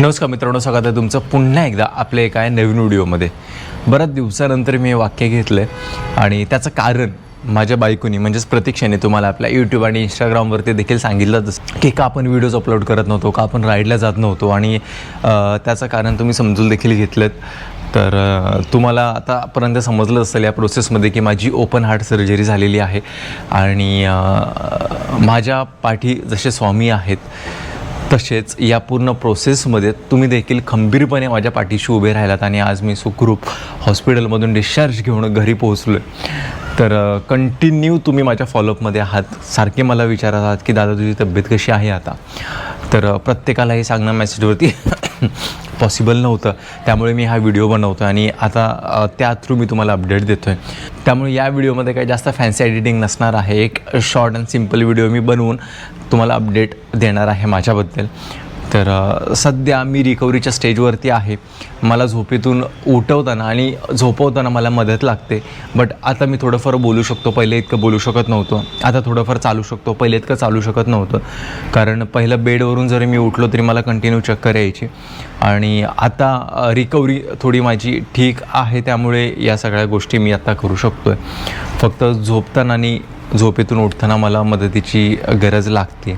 नमस्कार मित्रांनो स्वागत आहे तुमचं पुन्हा एकदा आपल्या एका नवीन व्हिडिओमध्ये. बऱ्याच दिवसानंतर मी हे वाक्य घेतलं आहे आणि त्याचं कारण माझ्या बायकोनी म्हणजेच प्रतीक्षेने तुम्हाला आपल्या यूट्यूब आणि इंस्टाग्रामवरती देखील सांगितलंच की का आपण व्हिडिओज अपलोड करत नव्हतो का आपण राईडला जात नव्हतो आणि त्याचं कारण तुम्ही समजून देखील घेतलं तर तुम्हाला आतापर्यंत समजलं असेल या प्रोसेसमध्ये की माझी ओपन हार्ट सर्जरी झालेली आहे. आणि माझ्या पाठी जसे स्वामी आहेत तसेच या पूर्ण प्रोसेसमध्ये तुम्ही देखील खंबीरपणे माझ्या पाठीशी उभे राहिलात आणि आज मी सुखरूप हॉस्पिटलमधून डिस्चार्ज घेऊन घरी पोहोचलो आहे तर कंटिन्यू तुम्ही माझ्या फॉलोअपमध्ये आहात. सारखे मला विचारत आहात की दादा तुझी तब्येत कशी आहे आता? तर प्रत्येकाला हे सांगणं मेसेजवरती पॉसिबल नव्हतं. त्यामुळे मी हा व्हिडिओ बनवतो आणि आता त्या थ्रू मी तुम्हाला अपडेट देतो आहे त्यामुळे या व्हिडिओमध्ये काही जास्त फॅन्सी एडिटिंग नसणार आहे. एक शॉर्ट अँड सिंपल व्हिडिओ मी बनवून तुम्हाला अपडेट देणार आहे माझ्याबद्दल. तर सध्या मी रिकव्हरीच्या स्टेजवरती आहे. मला झोपेतून उठवताना आणि झोपवताना मला मदत लागते. बट आता मी थोडंफार बोलू शकतो. पहिले इतकं बोलू शकत नव्हतो. आता थोडंफार चालू शकतो. पहिले इतकं चालू शकत नव्हतं. कारण पहिलं बेडवरून जरी मी उठलो तरी मला कंटिन्यू चक्कर यायची. आणि आता रिकव्हरी थोडी माझी ठीक आहे. त्यामुळे या सगळ्या गोष्टी मी आता करू शकतो आहे फक्त झोपताना आणि झोपेतून उठताना मला मदतीची गरज लागते.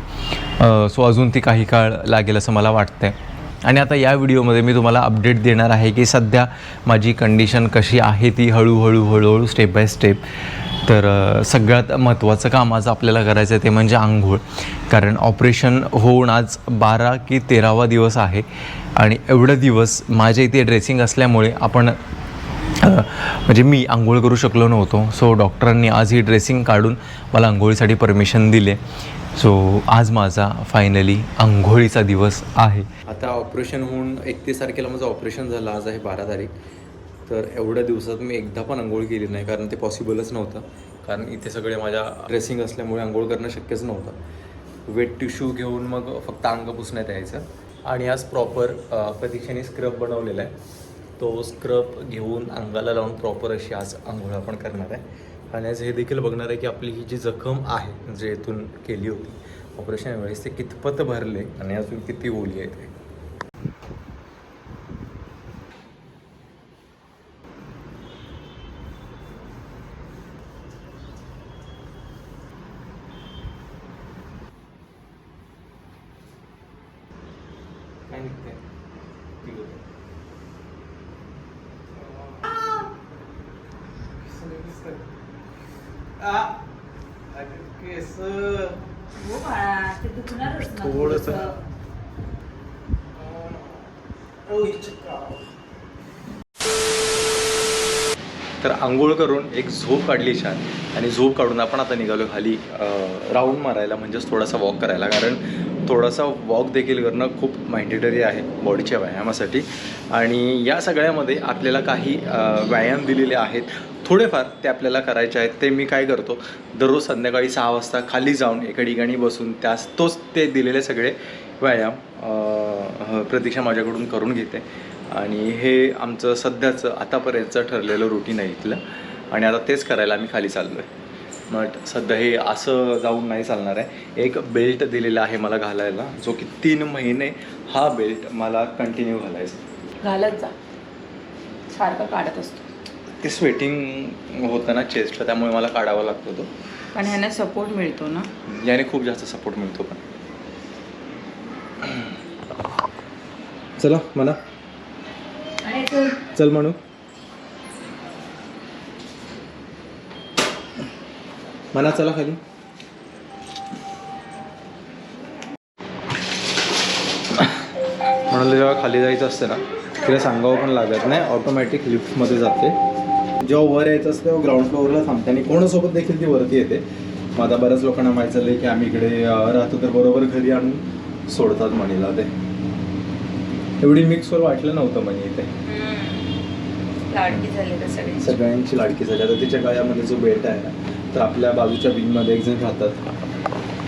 सो अजून ती काही काळ लागेल असं मला वाटतं आहे आणि आता या व्हिडिओमध्ये मी तुम्हाला अपडेट देणार आहे की सध्या माझी कंडिशन कशी आहे ती हळूहळू हळूहळू स्टेप बाय स्टेप तर सगळ्यात महत्त्वाचं काम आज आपल्याला करायचं आहे ते म्हणजे आंघोळ. कारण ऑपरेशन होऊन आज बारा की तेरावा दिवस आहे. आणि एवढं दिवस माझ्या इथे ड्रेसिंग असल्यामुळे आपण म्हणजे मी आंघोळ करू शकलो नव्हतो. सो डॉक्टरांनी आज ही ड्रेसिंग काढून मला आंघोळीसाठी परमिशन दिले. सो आज माझा फायनली आंघोळीचा दिवस आहे. आता ऑपरेशन होऊन एकतीस तारखेला माझं ऑपरेशन झालं. आज आहे बारा तारीख. तर एवढ्या दिवसात मी एकदा पण आंघोळ केली नाही कारण ते पॉसिबलच नव्हतं. कारण इथे सगळे माझ्या ड्रेसिंग असल्यामुळे आंघोळ करणं शक्यच नव्हतं. वेट टिश्यू घेऊन मग फक्त अंग पुसण्यात यायचं. आणि आज प्रॉपर प्रतीक्षेने स्क्रब बनवलेला आहे. तो स्क्रब घेऊन अंगाला लावून प्रॉपर अशी आज आंघोळ आपण करणार आहे. आणि आज हे देखील बघणार आहे की आपली ही जी जखम आहे जे इथून केली होती ऑपरेशन वेळेस ते कितपत भरले आणि अजून किती ओली आहे ते काय निघतंय? ठीक आहे. हो बाळा, ते दुखणारच ना थोडंसं. तर आंघोळ करून एक झोप काढली छान. आणि झोप काढून आपण आता निघालो खाली राऊंड मारायला म्हणजेच थोडासा वॉक करायला. कारण थोडासा वॉक देखील करणं खूप मॅन्डेटरी आहे बॉडीच्या व्यायामासाठी. आणि या सगळ्यामध्ये आपल्याला काही व्यायाम दिलेले आहेत. थोडेफार ते आपल्याला करायचे आहेत ते मी काय करतो दररोज संध्याकाळी सहा वाजता खाली जाऊन एका ठिकाणी बसून त्यास तोच ते दिलेले सगळे व्यायाम प्रतीक्षा माझ्याकडून करून घेते. आणि हे आमचं सध्याचं आतापर्यंतचं ठरलेलं रुटीन आहे इथलं. आणि आता तेच करायला आम्ही खाली चाललो आहे बट सध्या हे असं जाऊन नाही चालणार आहे. एक बेल्ट दिलेला आहे मला घालायला जो की तीन महिने हा बेल्ट मला कंटिन्यू घालायचा. घालत जा. सारखं काढत असतो. ते स्वेटिंग होतं ना चेस्टला त्यामुळे मला काढावा लागतो तो पण ह्याने सपोर्ट मिळतो ना? याने खूप जास्त सपोर्ट मिळतो पण. चला म्हणा. चल म्हणू. म्हणा चला खाली. म्हणाले जेव्हा खाली जायचं असतं ना तिला सांगावं पण लागत नाही ऑटोमॅटिक लिफ्टमध्ये जाते. जेव्हा वर यायचं असतं तेव्हा ग्राउंड फ्लोअरला थांबते. आणि कोणासोबत देखील ती वरती येते. मग आता बऱ्याच लोकांना माहीत झालं की आम्ही इकडे राहतो तर बरोबर घरी आणून सोडतात मनीला ते. एवढी मिक्सवर वाटलं नव्हतं मनी इथे. सगळ्यांची लाडकी झाली. आता तिच्या गळ्यामध्ये जो बेल्ट आहे ना तर आपल्या बाजूच्या विंगमध्ये एक जण राहतात.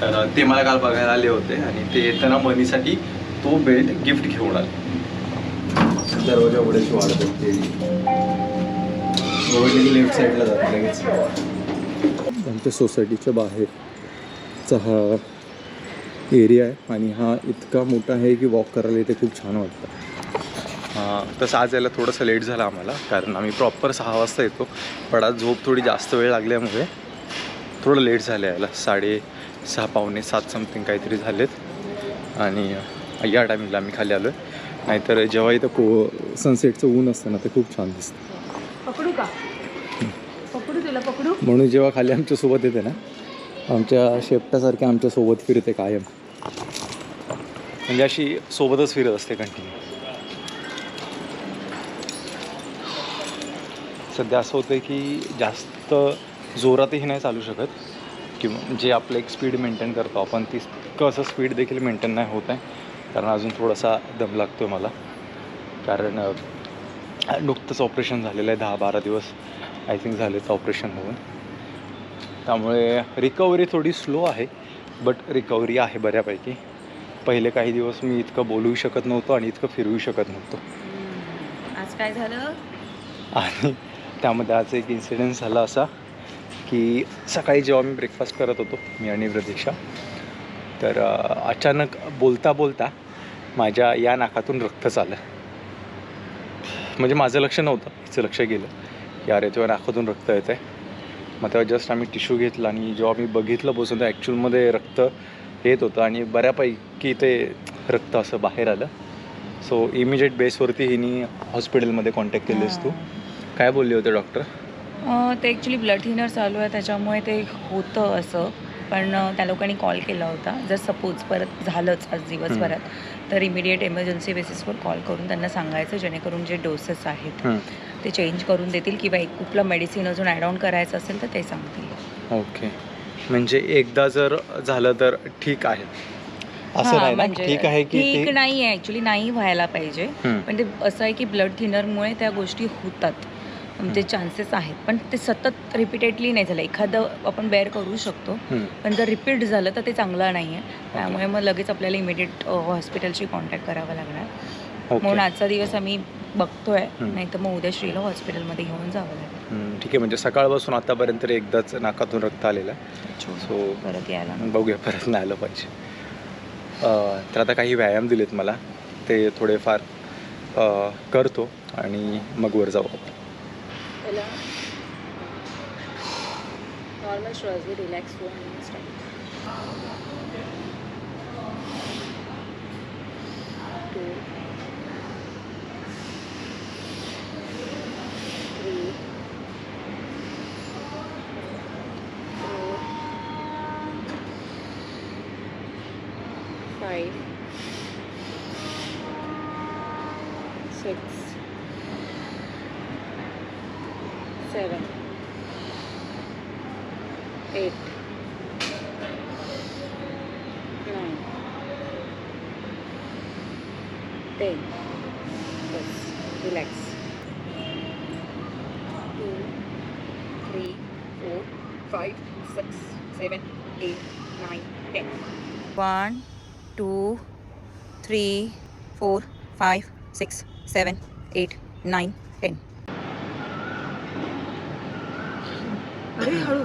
तर ते मला काल बघायला आले होते आणि ते येताना मनीसाठी तो बेल्ट गिफ्ट घेऊन आले. दरवाजा उघड्याची वाढत असते लेफ्ट साईडला जाते लगेच. आमच्या सोसायटीच्या बाहेर हा एरिया आहे आणि हा इतका मोठा आहे की वॉक करायला इथे खूप छान वाटतं. हां तसं आज यायला थोडंसं लेट झालं आम्हाला कारण आम्ही प्रॉपर सहा वाजता येतो. पण आज झोप थोडी जास्त वेळ लागल्यामुळे थोडं लेट झालं यायला. साडे सहा पावणे सात समथिंग काहीतरी झालेत. आणि या टायमिंगला आम्ही खाली आलो आहे नाहीतर जेव्हा इथं को सनसेटचं ऊन असतं ना ते खूप छान दिसतं. तुला पकडू? म्हणून जेव्हा खाली आमच्यासोबत येते ना आमच्या शेपटासारख्या आमच्यासोबत फिरते कायम. म्हणजे अशी सोबतच फिरत असते कंटिन्यू सध्या असं होतं की जास्त जोरातही नाही चालू शकत किंवा जे आपलं एक स्पीड मेंटेन करतो आपण ती कसं स्पीड देखील मेंटेन नाही होत आहे. कारण अजून थोडासा दम लागतो आहे मला. कारण नुकतंच ऑपरेशन झालेलं आहे दहा बारा दिवस. आय थिंक झालेत ऑपरेशन होऊन त्यामुळे रिकव्हरी थोडी स्लो आहे बट रिकव्हरी आहे बऱ्यापैकी. पहिले काही दिवस मी इतकं बोलूही शकत नव्हतो आणि इतकं फिरूही शकत नव्हतो. आज काय झालं? आणि त्यामध्ये आज एक इन्सिडेंट झाला असा की सकाळी जेव्हा मी ब्रेकफास्ट करत होतो मी आणि प्रतीक्षा तर अचानक बोलता बोलता माझ्या या नाकातून रक्त चाललं. म्हणजे माझं लक्ष नव्हतं हिचं लक्ष गेलं. की अरे तेव्हा नाकातून रक्त येत आहे मग तेव्हा जस्ट आम्ही टिश्यू घेतला आणि जेव्हा मी बघितलं बसून तर ॲक्च्युअलमध्ये रक्त येत होतं आणि बऱ्यापैकी ते रक्त असं बाहेर आलं. सो इमिजिएट बेसवरती हिनी हॉस्पिटलमध्ये कॉन्टॅक्ट केलेस तू काय बोलले होते डॉक्टर ते ॲक्च्युली ब्लड थिनर चालू आहे त्याच्यामुळे ते होतं असं. पण त्या लोकांनी कॉल केला होता. जर सपोज परत झालंच आज दिवसभरात. तर इमिडिएट एमर्जन्सी बेसिसवर कॉल करून त्यांना सांगायचं जेणेकरून जे डोसेस आहेत. ते चेंज करून देतील किंवा एक कुठलं मेडिसिन अजून ॲड ऑन करायचं असेल तर ते सांगतील. ओके म्हणजे एकदा जर झालं तर ठीक आहे. असं नाही ना? म्हणजे ठीक आहे की ठीक नाही आहे ॲक्च्युली नाही व्हायला पाहिजे. पण ते असं आहे की ब्लड थिनरमुळे त्या गोष्टी होतात. म्हणजे चान्सेस आहेत. पण ते सतत रिपीटेडली नाही झालं. एखादं आपण बेअर करू शकतो. पण जर रिपीट झालं तर ते चांगलं नाही आहे त्यामुळे मग लगेच आपल्याला इमिडिएट हॉस्पिटलशी कॉन्टॅक्ट करावा लागणार. ओके म्हणून आजचा दिवस आम्ही बघतोय. नाही तर मग उद्या श्रीला हॉस्पिटलमध्ये घेऊन जावं लागेल. हम्म, ठीक आहे. म्हणजे सकाळपासून आतापर्यंत एकदाच नाकातून रक्त आलेलं आहे. सो परत यायला. बघूया परत नाही आलं पाहिजे. अं, तर आता काही व्यायाम दिलेत मला. ते थोडेफार अं, करतो आणि मग वर जाऊ आपण. नॉर्मल श्वास रिलॅक्स हो day. Yes, relax. Two, three, four, five, six, seven, eight, nine, ten. One, two, three, four, five, six, seven, eight, nine, ten. अरे हळू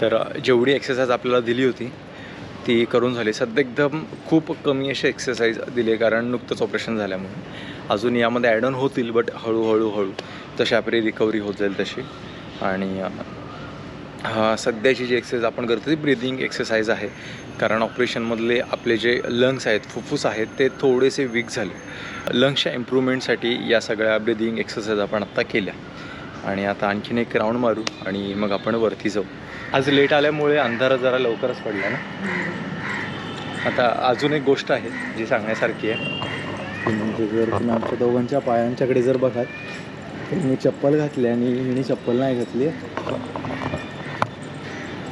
तर जेवढी एक्सरसाइज आपल्याला दिली होती ती करून झाली. सध्या एकदम खूप कमी असे एक्सरसाइज दिले कारण नुकतंच ऑपरेशन झाल्यामुळे. अजून यामध्ये ॲड ऑन होतील बट हळूहळू हळू. तशी आपली रिकव्हरी होत जाईल तशी. आणि सध्याची जी एक्सरसाइज आपण करतो ती ब्रिदिंग एक्सरसाइज आहे. कारण ऑपरेशनमधले आपले जे लंग्स आहेत फुफ्फुस आहेत ते थोडेसे वीक झाले. लंग्सच्या इम्प्रूव्हमेंटसाठी या सगळ्या ब्रिदिंग एक्सरसाइज आपण आत्ता केल्या. आणि आता आणखीन एक राऊंड मारू आणि मग आपण वरती जाऊ. आज लेट आल्यामुळे अंधारा जरा लवकरच पडला ना? आता अजून एक गोष्ट आहे जी सांगण्यासारखी आहे. म्हणजे जर तुम्ही आमच्या दोघांच्या पायांच्याकडे जर बघाल तर मी चप्पल घातली आणि हिने चप्पल नाही घातली.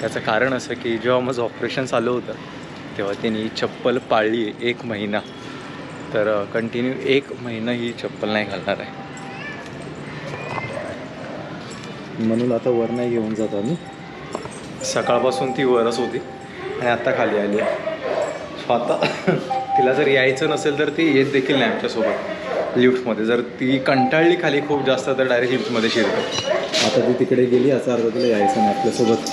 त्याचं कारण असं की जेव्हा माझं ऑपरेशन चालू होतं तेव्हा त्यांनी चप्पल पाळली आहे एक महिना. तर कंटिन्यू एक महिना ही चप्पल नाही घालणार आहे. म्हणून आता वर नाही घेऊन जात आम्ही. सकाळपासून ती वरच होती आणि आता खाली आली आहे. आता तिला जर यायचं नसेल तर ती येत देखील नाही आमच्यासोबत लिफ्टमध्ये. जर ती कंटाळली खाली खूप जास्त तर डायरेक्ट लिफ्टमध्ये शिरते. आता ती तिकडे गेली असा अर्थ तिला यायचं नाही आपल्यासोबत.